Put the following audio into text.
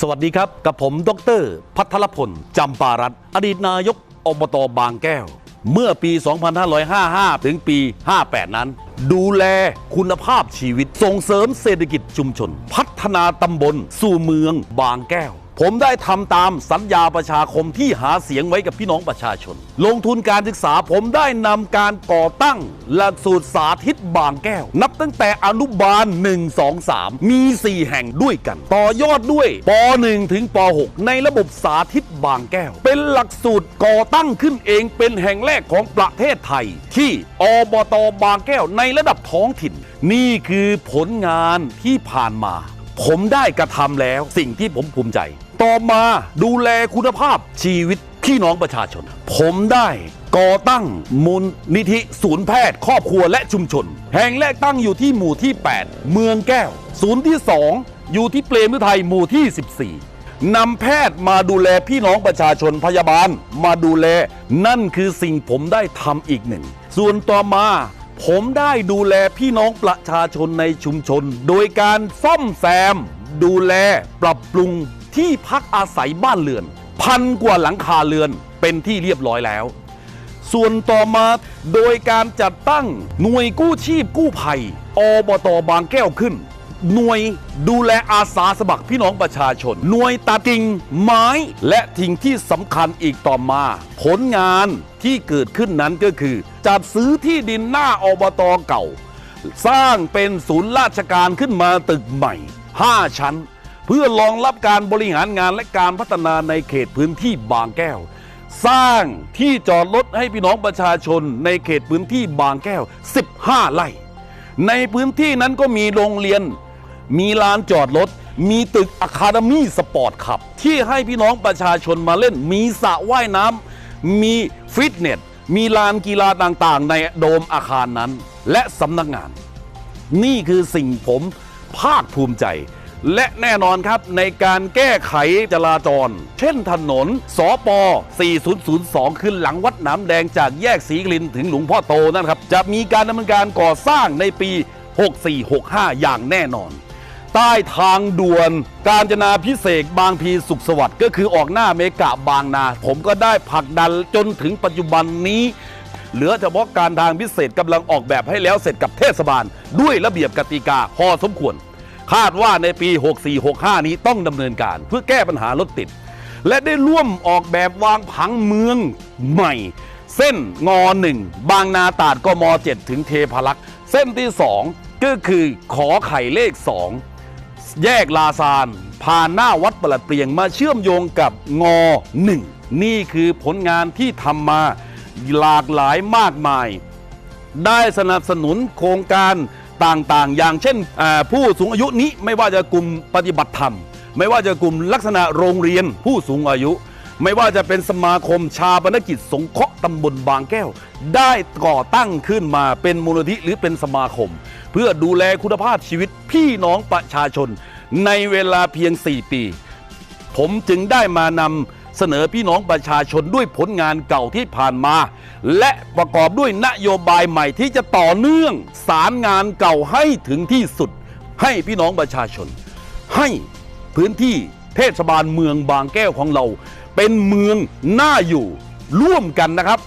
สวัสดีครับ กับผมดร พัทรพล จำปารัตอดีตนายกอบตบางแก้ว เมื่อปี 2555 ถึงปี 58 นั้น ดูแลคุณภาพชีวิตส่งเสริมเศรษฐกิจชุมชน พัฒนาตำบลสู่เมืองบางแก้ว ผมได้ทำตามสัญญาประชาคมที่หาเสียงไว้กับพี่น้องประชาชน ลงทุนการศึกษาผมได้นำการก่อตั้งหลักสูตรสาธิตบางแก้ว นับตั้งแต่อนุบาล 1 2 3 มี 4 แห่งด้วยกัน ต่อยอดด้วยป .1 ถึงป .6 ในระบบสาธิตบางแก้ว เป็นหลักสูตรก่อตั้งขึ้นเองเป็นแห่งแรกของประเทศไทย ที่อบตบางแก้วในระดับท้องถิ่น นี่คือผลงานที่ผ่านมา ผมได้กระทำแล้วสิ่งที่ผมภูมิใจ ต่อมาดูแลคุณภาพชีวิตพี่น้องประชาชน ผมได้ก่อตั้งมูลนิธิศูนย์แพทย์ครอบครัวและชุมชน แห่งแรกตั้งอยู่ที่หมู่ที่ 8 เมืองแก้ว ศูนย์ที่ 2 อยู่ที่เปรมฤทัยหมู่ที่ 14นำแพทย์มาดูแลพี่น้องประชาชนพยาบาลมาดูแล นั่นคือสิ่งผมได้ทำอีกหนึ่ง ส่วนต่อมา ผมได้ดูแลพี่น้องประชาชนในชุมชน โดยการซ่อมแซม ดูแลปรับปรุงที่พักอาศัยบ้านเรือน พันกว่าหลังคาเรือนเป็นที่เรียบร้อยแล้ว ส่วนต่อมาโดยการจัดตั้งหน่วยกู้ชีพกู้ภัย อบตบางแก้วขึ้น หน่วยดูแลอาสาสมัครพี่น้องประชาชน หน่วยตัดกิ่งไม้และทิ้งที่สำคัญอีกต่อมา ผลงานที่เกิดขึ้นนั้นก็คือ จัดซื้อที่ดินหน้าอบตเก่า สร้างเป็นศูนย์ราชการขึ้นมาตึกใหม่ 5 ชั้น เพื่อรองรับการบริหารงานและการพัฒนาในเขตพื้นที่บางแก้วสร้างที่จอดรถให้พี่น้องประชาชนในเขตพื้นที่บางแก้ว 15 ไร่ ในพื้นที่นั้นก็มีโรงเรียน มีลานจอดรถ มีตึกอะคาเดมี่สปอร์ตขับ ที่ให้พี่น้องประชาชนมาเล่น มีสระว่ายน้ำ มีฟิตเนส มีลานกีฬาต่างๆ ในโดมอาคารนั้น และสำนักงาน นี่คือสิ่งผมภาคภูมิใจ และแน่นอนครับในการแก้ไขจราจร เช่นถนนสอป4002 ขึ้นหลังวัดน้ำแดงจากแยกศรีกลินถึงหลวงพ่อโตนั่นครับ จะมีการดำเนินการก่อสร้างในปี 6465 อย่างแน่นอน ใต้ทางด่วน การจนาพิเศษบางพีสุขสวัสดิ์ก็คือออกหน้าเมกะบางนา ผมก็ได้ผลักดันจนถึงปัจจุบันนี้ เหลือเฉพาะการทางพิเศษกำลังออกแบบให้แล้วเสร็จกับเทศบาล ด้วยระเบียบกติกาพอสมควร คาดว่าในปี 6465 นี้ต้องดำเนินการ เพื่อแก้ปัญหารถติด และได้ร่วมออกแบบวางผังเมืองใหม่ เส้นงอหนึ่งบางนาตราดกม 7 ถึงเทพารักษ์เส้นที่ 2 ก็คือขอไข่เลข 2 แยกลาซาน ผ่านหน้าวัดประหลัดเปลียงมาเชื่อมโยงกับงอหนึ่งนี่คือผลงานที่ทำมาหลากหลายมากมาย ได้สนับสนุนโครงการต่างๆ อย่างเช่นผู้สูงอายุนี้ไม่ว่าจะกลุ่มปฏิบัติธรรม ไม่ว่าจะกลุ่มลักษณะโรงเรียนผู้สูงอายุ ไม่ว่าจะเป็นสมาคมชาปนกิจสงเคราะห์ตำบลบางแก้ว ได้ก่อตั้งขึ้นมาเป็นมูลนิธิหรือเป็นสมาคม เพื่อดูแลคุณภาพชีวิตพี่น้องประชาชน ในเวลาเพียง 4 ปี ผมจึงได้มานำเสนอพี่น้องประชาชนด้วยผลงานเก่าที่ผ่านมา และประกอบด้วยนโยบายใหม่ที่จะต่อเนื่องสารงานเก่าให้ถึงที่สุด ให้พี่น้องประชาชน ให้พื้นที่เทศบาลเมืองบางแก้วของเรา เป็นเมืองน่าอยู่ร่วมกันนะครับ